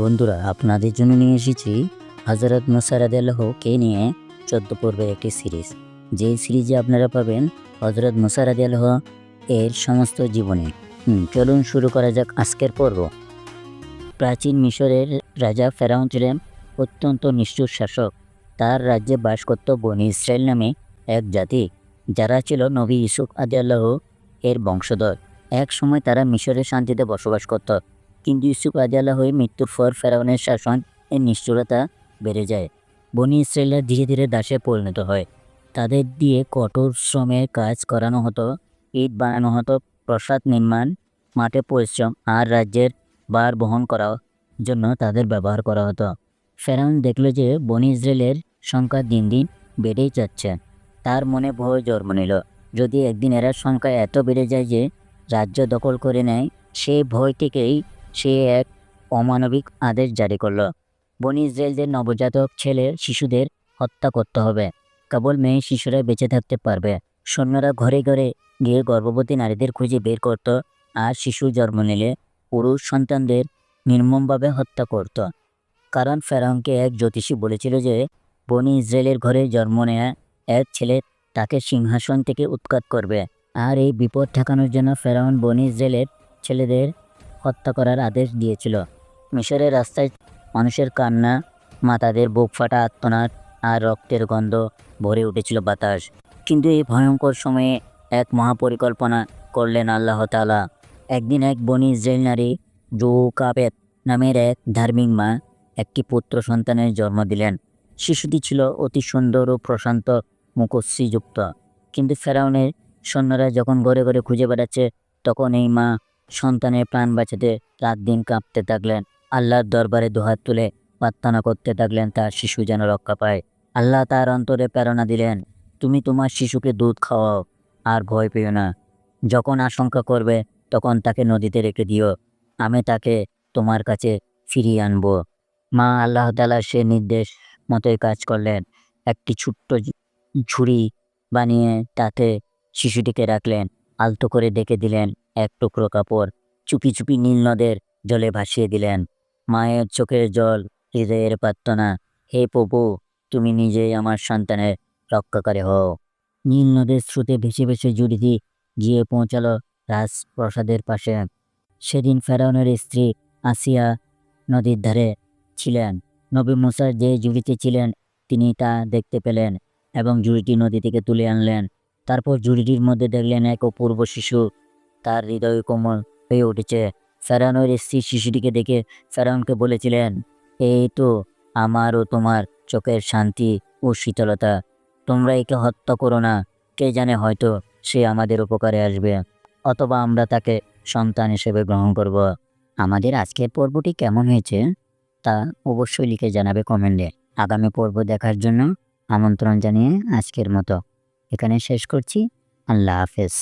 বন্ধুরা, আপনাদের জন্য নিয়ে এসেছি হজরত মুসারাদাল্লাহ কে নিয়ে চোদ্দ পর্বের একটি সিরিজ। যে সিরিজে আপনারা পাবেন হজরত মুসারাদাল্লাহ এর সমস্ত জীবনী। চলুন শুরু করা যাক আজকের পর্ব। প্রাচীন মিশরের রাজা ফেরাউন ছিলেন অত্যন্ত নিষ্ঠুর শাসক। তার রাজ্যে বাস করত বনি ইসরায়েল নামে এক জাতি, যারা ছিল নবী ইসুফ আদি আল্লাহ এর বংশধর। এক সময় তারা মিশরে শান্তিতে বসবাস করত। কিন্তু ইউসুফ আদিয়াল্লাহ হয়ে মৃত্যুর পর ফেরাউনের শাসন এর নিষ্ঠুরতা বেড়ে যায়। বনি ইসরায়েলরা ধীরে ধীরে দাসে পরিণত হয়। তাদের দিয়ে কঠোর শ্রমের কাজ করানো হতো, ইট বানানো হতো, প্রসাদ নির্মাণ, মাঠে পরিশ্রম আর রাজ্যের বার বহন করার জন্য তাদের ব্যবহার করা হতো। ফেরাউন দেখল যে বনি ইসরায়েলের সংখ্যা দিন দিন বেড়েই যাচ্ছে। তার মনে ভয় জন্ম নিল। যদি একদিন এরা সংখ্যা এত বেড়ে যায় যে রাজ্য দখল করে নেয় সেই ভয় থেকেই সে এক অমানবিক আদেশ জারি করল। বনি ইসরায়েলদের নবজাতক ছেলে শিশুদের হত্যা করতে হবে। কেবল মেয়ে শিশুরা বেঁচে থাকতে পারবে। সৈন্যরা ঘরে ঘরে গিয়ে গর্ভবতী নারীদের খুঁজে বের করত আর শিশু জন্ম নিলে পুরুষ সন্তানদের নির্মমভাবে হত্যা করত। কারণ ফেরাউনকে এক জ্যোতিষী বলেছিল যে, বনি ইসরায়েলের ঘরে জন্ম নেয়া এক ছেলে তাকে সিংহাসন থেকে উৎখাত করবে। আর এই বিপদ ঠেকানোর জন্য ফেরাউন বনি ইসরায়েলের ছেলেদের হত্যা করার আদেশ দিয়েছিল। মিশরের রাস্তায় মানুষের কান্না, মাতাদের বুক ফাটা আত্মনাদ আর রক্তের গন্ধ ভরে উঠেছিল বাতাস। কিন্তু এই ভয়ঙ্কর সময়ে এক মহাপরিকল্পনা করলেন আল্লাহ তাআলা। একদিন এক বনি ইসরায়েল নারী জু কাপেত নামের এক ধার্মিক মা একটি পুত্র সন্তানের জন্ম দিলেন। শিশুটি ছিল অতি সুন্দর ও প্রশান্ত, মুখশ্রীযুক্ত। কিন্তু ফেরাউনের সৈন্যরা যখন ঘরে ঘরে খুঁজে বেড়াচ্ছে, তখন এই মা সন্তানের প্রাণ বাঁচাতে রাত দিন কাঁপতে থাকলেন। আল্লাহর দরবারে দুহাত তুলে প্রার্থনা করতে থাকলেন তার শিশু যেন রক্ষা পায়। আল্লাহ তার অন্তরে প্রেরণা দিলেন, তুমি তোমার শিশুকে দুধ খাওয়াও আর ভয় পেও না। যখন আশঙ্কা করবে, তখন তাকে নদীতে রেখে দিও। আমি তাকে তোমার কাছে ফিরিয়ে আনব। মা আল্লাহ তালা সে নির্দেশ মতোই কাজ করলেন। একটি ছোট্ট ঝুড়ি বানিয়ে তাতে শিশুটিকে রাখলেন। আলতো করে ডেকে দিলেন। এক টুকরো কাপড় চুপি চুপি নীল নদের জলে ভাসিয়ে দিলেন। মায়ের চোখের জল, হৃদয়ের প্রার্থনা, হে প্রভু, তুমি নিজেই আমার সন্তানের রক্ষাকারী হও। নীল নদের স্রোতে ভেসে ভেসে জুড়িটি গিয়ে পৌঁছালো রাজপ্রসাদের পাশে। সেদিন ফেরাউনের স্ত্রী আসিয়া নদীর ধারে ছিলেন। নবী মুসার যে জুড়িতে ছিলেন, তিনি তা দেখতে পেলেন এবং জুড়িটি নদী থেকে তুলে আনলেন। তারপর জুড়িটির মধ্যে দেখলেন এক অপূর্ব শিশু তার হৃদয় কোমল হয়ে উঠেছে। ফেরাউনের স্ত্রী শিশুটিকে দেখে ফেরাউনকে বলেছিলেন, এই তো, আমার ও তোমার চোখের শান্তি ও শীতলতা। তোমরা একে হত্যা করো না, কে জানে হয়তো সে আমাদের উপকারে আসবে। অথবা আমরা তাকে সন্তান হিসেবে গ্রহণ করব। আমাদের আজকের পর্বটি কেমন হয়েছে তা অবশ্যই লিখে জানাবে কমেন্টে। আগামী পর্ব দেখার জন্য আমন্ত্রণ জানিয়ে আজকের মতো এখানে শেষ করছি। আল্লাহ হাফেজ।